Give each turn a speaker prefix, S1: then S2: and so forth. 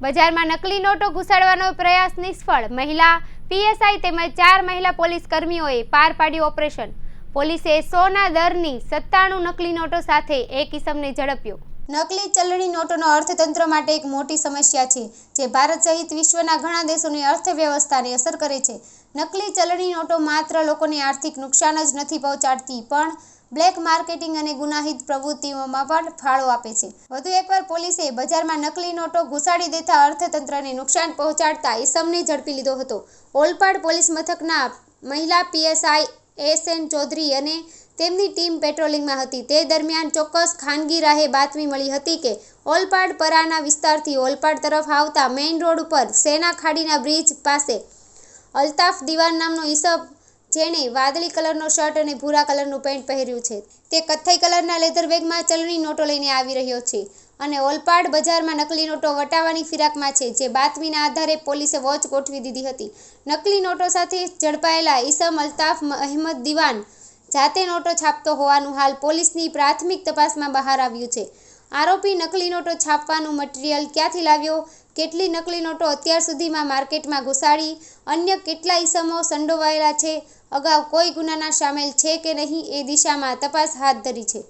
S1: બજારમાં નકલી નોટો ઘુસાડવાનો પ્રયાસ નિષ્ફળ. મહિલા, પીએસઆઈ તેમજ ચાર મહિલા પોલીસ કર્મીઓએ પાર પાડ્યું ઓપરેશન. પોલીસે સોના દરની સત્તાણું નકલી નોટો સાથે એક ઇસમને ઝડપ્યો.
S2: નકલી ચલણી નોટોનો અર્થતંત્ર માટે એક મોટી સમસ્યા છે, જે ભારત સહિત વિશ્વના ઘણા દેશોની અર્થવ્યવસ્થાને અસર કરે છે. નકલી ચલણી નોટો માત્ર લોકોને આર્થિક નુકસાન જ નથી પહોંચાડતી, પણ બ્લેક માર્કેટિંગ અને ગુનાહિત પ્રવૃત્તિઓમાં પણ ફાળો આપે છે. વધુ એકવાર પોલીસે બજારમાં નકલી નોટો ઘુસાડી દેતા અર્થતંત્રને નુકસાન પહોંચાડતા ઈસમને ઝડપી લીધો હતો. ઓલપાડ પોલીસ મથકના મહિલા પીએસઆઈ એસ એન ચૌધરી અને તેમની ટીમ પેટ્રોલિંગમાં હતી. તે દરમિયાન ચોક્કસ ખાનગી રાહે બાતમી મળી હતી કે ઓલપાડ પરાના વિસ્તારથી ઓલપાડ તરફ આવતા મેઇન રોડ ઉપર સેના ખાડીના બ્રિજ પાસે અલ્તાફ દિવાન નામનો ઈસબ જેણે વાદળી કલરનો શર્ટ અને ભૂરા કલરનું પેન્ટ પહેર્યું છે. તે કથ્થઈ કલરના લેધર બેગમાં ચલણી નોટો લઈને આવી રહ્યો છે અને ઓલપાડ બજારમાં નકલી નોટો વટાવવાની ફિરાકમાં છે, જે બાતમીના આધારે પોલીસે વોચ ગોઠવી દીધી હતી. નકલી નોટો સાથે ઝડપાયેલા ઈસમ અલ્તાફ અહેમદ દિવાન જાતે નોટો છાપતો હોવાનું હાલ પોલીસની પ્રાથમિક તપાસમાં બહાર આવ્યું છે. આરોપી નકલી નોટો છાપવાનું મટીરિયલ ક્યાંથી લાવ્યો? કેટલી નકલી નોટો અત્યાર સુધીમાં માર્કેટમાં ઘુસાડી? અન્ય કેટલા ઈસમો સંડોવાયેલા છે? અગાઉ કોઈ ગુનાના સામેલ છે કે નહીં એ દિશામાં તપાસ હાથ ધરી છે.